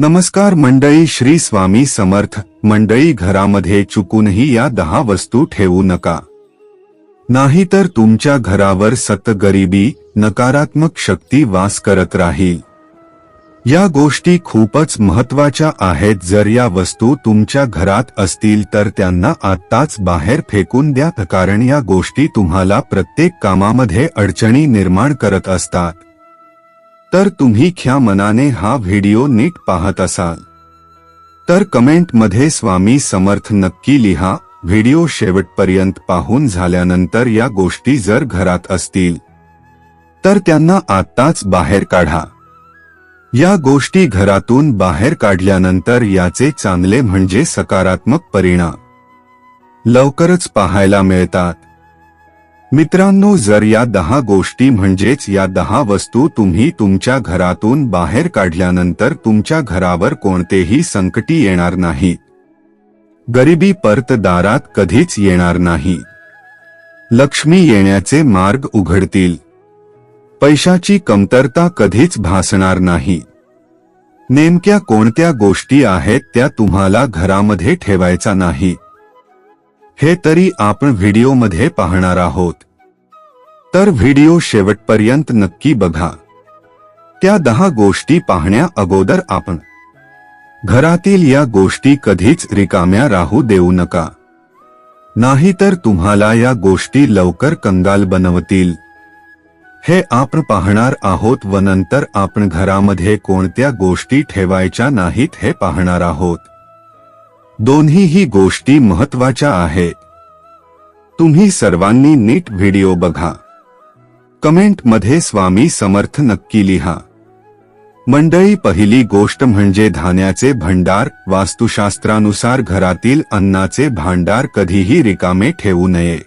नमस्कार मंडळी श्री स्वामी समर्थ. मंडळी घरामध्ये चुकूनही या दहा वस्तू ठेवू नका. नाहीतर तुमच्या घरावर सत गरिबी नकारात्मक शक्ती वास करत राहील. या गोष्टी खूपच महत्त्वाच्या आहेत. जर या वस्तू तुमच्या घरात असतील तर त्यांना आत्ताच बाहेर फेकून द्या. कारण या गोष्टी तुम्हाला प्रत्येक कामामध्ये अडचणी निर्माण करत असतात. तर तुम्ही ख्या मनाने हा व्हिडिओ नीट पाहत असाल. तर कमेंटमध्ये स्वामी समर्थ नक्की लिहा व्हिडिओ शेवटपर्यंत पाहून झाल्यानंतर या गोष्टी जर घरात असतील तर त्यांना आत्ताच बाहेर काढा. या गोष्टी घरातून बाहेर काढल्यानंतर याचे चांगले म्हणजे सकारात्मक परिणाम लवकरच पाहायला मिळतात. मित्रांनो जर या दहा गोष्टी म्हणजेच या दहा वस्तू तुम्ही तुमच्या घरातून बाहेर काढल्यानंतर तुमच्या घरावर कोणतेही संकटी येणार नाही. गरिबी परत दारात कधीच येणार नाही. लक्ष्मी येण्याचे मार्ग उघडतील. पैशाची कमतरता कधीच भासणार नाही. नेमक्या कोणत्या गोष्टी आहेत त्या तुम्हाला घरामध्ये ठेवायचा नाही. हे तरी आपण व्हिडिओमध्ये पाहणार आहोत. तर व्हिडिओ शेवटपर्यंत नक्की बघा. त्या दहा गोष्टी पाहण्या अगोदर आपण. घरातील या गोष्टी कधीच रिकाम्या राहू देऊ नका. नाहीतर तुम्हाला या गोष्टी लवकर कंगाल बनवतील. हे आपण पाहणार आहोत व नंतर आपण घरामध्ये कोणत्या गोष्टी ठेवायच्या नाहीत हे पाहणार आहोत. दोन्हीही गोष्टी महत्त्वाच्या आहेत तुम्ही सर्वांनी नीट व्हिडिओ बघा. कमेंटमध्ये स्वामी समर्थ नक्की लिहा. मंडळी पहिली गोष्ट म्हणजे धान्याचे भंडार वास्तुशास्त्रानुसार घरातील अन्नाचे भांडार कधीही रिकामे ठेवू नये.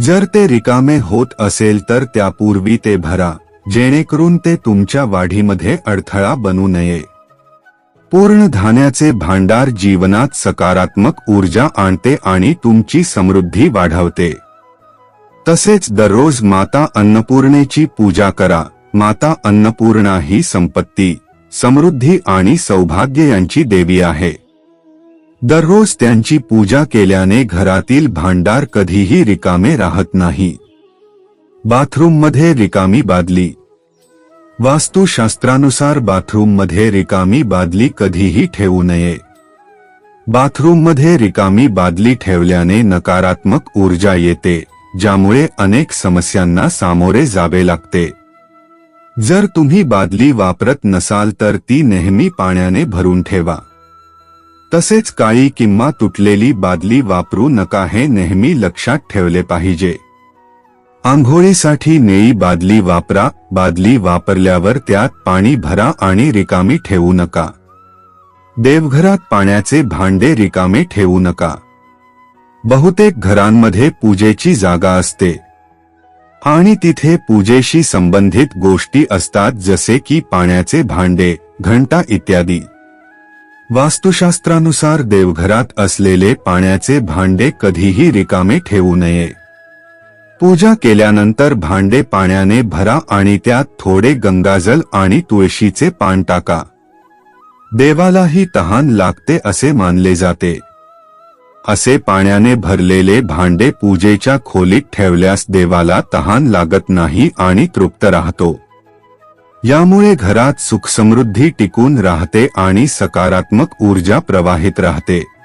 जर ते रिकामे होत असेल तर त्यापूर्वी ते भरा जेणेकरून ते तुमच्या वाढीमध्ये अडथळा बनू नये. पूर्ण धान्याचे भांडार जीवनात सकारात्मक ऊर्जा आणते आणि तुमची समृद्धी वाढवते. तसेच दररोज माता अन्नपूर्णेची पूजा करा. माता अन्नपूर्णा ही संपत्ती समृद्धी आणि सौभाग्य यांची देवी आहे. दररोज त्यांची पूजा केल्याने घरातील भांडार कधीही रिकामे राहत नाही. बाथरूममध्ये रिकामी बादली वास्तुशास्त्रानुसार बाथरूममध्ये रिकामी बादली कधीही ठेवू नये. बाथरूममध्ये रिकामी बादली ठेवल्याने नकारात्मक ऊर्जा येते ज्यामुळे अनेक समस्यांना सामोरे जावे लागते. जर तुम्ही बादली वापरत नसाल तर ती नेहमी पाण्याने भरून ठेवा. तसेच काळी किंवा तुटलेली बादली वापरू नका हे नेहमी लक्षात ठेवले पाहिजे. आंघोळीसाठी नेई बादली वापरा बादली वापरल्यावर त्यात पाणी भरा आणि रिकामी ठेवू नका. देवघरात पाण्याचे भांडे रिकामे ठेवू नका. बहुतेक घरांमध्ये पूजेची जागा असते. आणि तिथे पूजेशी संबंधित गोष्टी असतात जसे की पाण्याचे भांडे घंटा इत्यादी. वास्तुशास्त्रानुसार देवघरात असलेले पाण्याचे भांडे कधीही रिकामे ठेवू नये. पूजा केल्यानंतर भांडे पाण्याने भरा आणि त्यात थोडे गंगाजल आणि तुळशीचे पान टाका. देवालाही तहान लागते असे मानले जाते. असे पाण्याने भरलेले भांडे पूजेच्या खोलीत ठेवल्यास देवाला तहान लागत नाही आणि तृप्त राहतो. यामुळे घरात सुखसमृद्धी टिकून राहते आणि सकारात्मक ऊर्जा प्रवाहित राहते.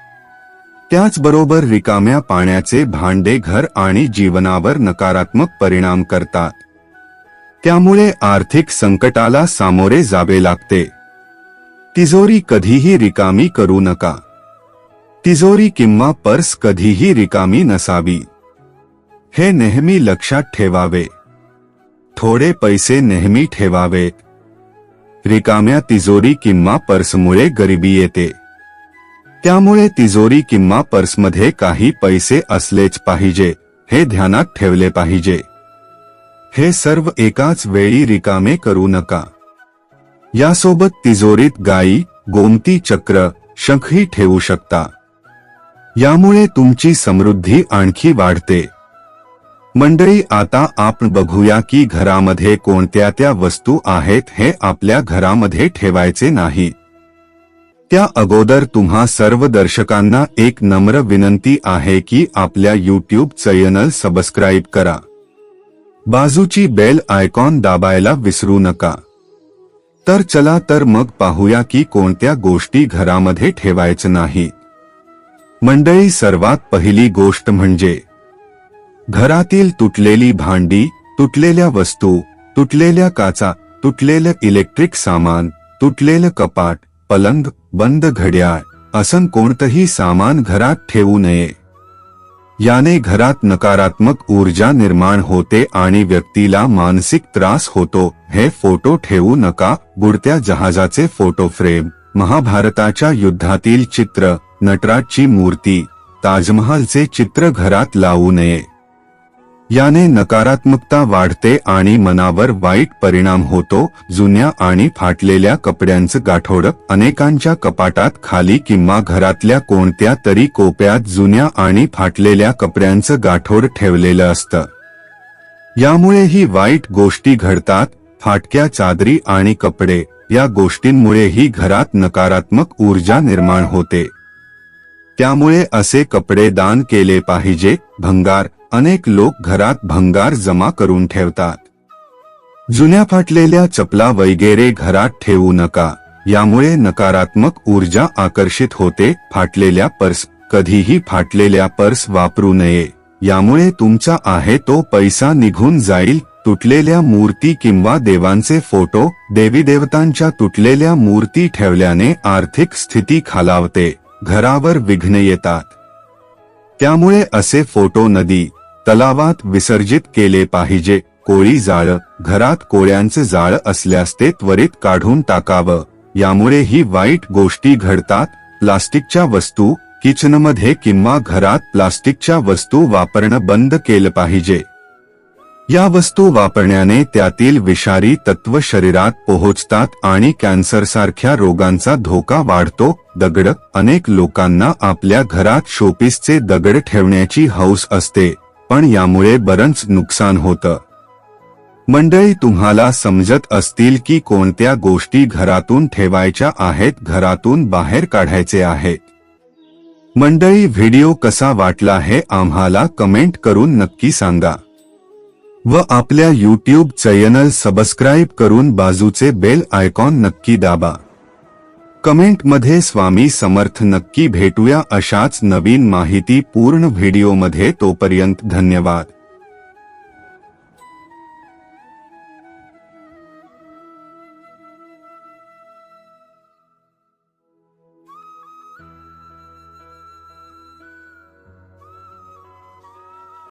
त्याचबरोबर रिकाम्या पाण्याचे भांडे घर आणि जीवनावर नकारात्मक परिणाम करतात. त्यामुळे आर्थिक संकटाला सामोरे जावे लागते. तिजोरी कधीही रिकामी करू नका. तिजोरी किंवा पर्स कधीही रिकामी नसावी. हे नेहमी लक्षात ठेवावे. थोडे पैसे नेहमी ठेवावेत रिकाम्या तिजोरी किंवा पर्समुळे गरिबी येते. त्यामुळे तिजोरी किंवा पर्समध्ये काही पैसे असलेच पाहिजे हे ध्यानात ठेवले पाहिजे. हे सर्व एकाच वेळी रिकामे करू नका. यासोबत तिजोरीत गायी गोमती चक्र शंखही ठेवू शकता. यामुळे तुमची समृद्धी आणखी वाढते. मंडळी आता आपण बघूया की घरामध्ये कोणत्या त्या वस्तू आहेत हे आपल्या घरामध्ये ठेवायचे नाही. त्या अगोदर तुम्हा सर्व दर्शकांना एक नम्र विनंती आहे की आपल्या यूट्यूब चॅनल सबस्क्राईब करा. बाजूची बेल आयकॉन दाबायला विसरू नका. तर चला तर मग पाहूया की कोणत्या गोष्टी घरामध्ये ठेवायचं नाही. मंडळी सर्वात पहिली गोष्ट म्हणजे घरातील तुटलेली भांडी तुटलेल्या वस्तू तुटलेल्या काचा तुटलेलं इलेक्ट्रिक सामान तुटलेलं कपाट पलंग बंद घड्याळ असं कोणतंही सामान घरात ठेवू नये. याने घरात नकारात्मक ऊर्जा निर्माण होते आणि व्यक्तीला मानसिक त्रास होतो. हे फोटो ठेवू नका. बुडत्या जहाजाचे फोटो फ्रेम महाभारताच्या युद्धातील चित्र नटराजची मूर्ती ताजमहालचे चित्र घरात लावू नये. याने नकारात्मकता वाढते आणि मनावर वाईट परिणाम होतो जुन्या आणि फाटलेल्या कपड्यांचं गाठोड अनेकांच्या कपाटात खाली किंवा घरातल्या कोणत्या तरी कोप्यात जुन्या आणि फाटलेल्या कपड्यांचं गाठोड ठेवलेलं असतं. यामुळे ही वाईट गोष्टी घडतात फाटक्या चादरी आणि कपडे या गोष्टींमुळेही घरात नकारात्मक ऊर्जा निर्माण होते. त्यामुळे असे कपडे दान केले पाहिजे भंगार अनेक लोक घरात भंगार जमा करून ठेवतात. जुन्या फाटलेल्या चपला वगैरे घरात ठेवू नका यामुळे नकारात्मक ऊर्जा आकर्षित होते फाटलेल्या पर्स कधीही फाटलेल्या पर्स वापरू नये यामुळे तुमचा आहे तो पैसा निघून जाईल तुटलेल्या मूर्ती किंवा देवांचे फोटो देवी देवतांच्या तुटलेल्या मूर्ती ठेवल्याने आर्थिक स्थिती खालावते घरावर विघ्न येतात. त्यामुळे असे फोटो नदी तलावात विसर्जित केले पाहिजे. कोळी जाळ घरात कोळ्यांचे जाळ असल्यास ते त्वरित काढून टाकावं. यामुळे ही वाईट गोष्टी घडतात. प्लास्टिकच्या वस्तू किचनमध्ये किंवा घरात प्लास्टिकच्या वस्तू वापरणं बंद केलं पाहिजे. या वस्तू वापरण्याने त्यातील विषारी तत्व शरीरात पोहोचतात आणि कॅन्सरसारख्या रोगांचा धोका वाढतो. दगड अनेक लोकांना आपल्या घरात शोपीसचे दगड ठेवण्याची हौस असते. पण यामुळे बरंच नुकसान होतं. मंडळी तुम्हाला समजत असतील की कोणत्या गोष्टी घरातून ठेवायच्या आहेत घरातून बाहेर काढायचे आहेत. मंडळी व्हिडिओ कसा वाटला हे आम्हाला कमेंट करून नक्की सांगा. व आपल्या यूट्यूब चॅनल सबस्क्राईब करून बाजूचे बेल आयकॉन नक्की दाबा. कमेंटमध्ये स्वामी समर्थ नक्की भेटूया अशाच नवीन माहिती पूर्ण व्हिडिओमध्ये तोपर्यंत धन्यवाद.